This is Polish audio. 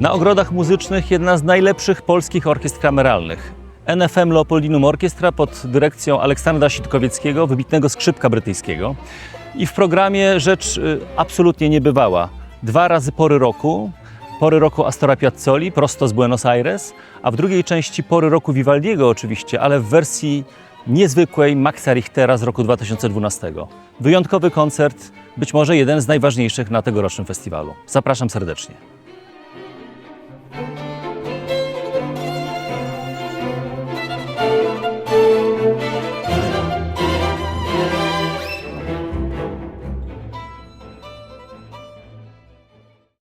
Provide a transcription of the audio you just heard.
Na ogrodach muzycznych jedna z najlepszych polskich orkiestr kameralnych. NFM Leopoldinum Orkiestra pod dyrekcją Aleksandra Sitkowieckiego, wybitnego skrzypka brytyjskiego. I w programie rzecz y, absolutnie niebywała. Dwa razy pory roku, pory roku Astora Piazzoli prosto z Buenos Aires, a w drugiej części pory roku Vivaldiego oczywiście, ale w wersji niezwykłej Maxa Richtera z roku 2012. Wyjątkowy koncert, być może jeden z najważniejszych na tegorocznym festiwalu. Zapraszam serdecznie.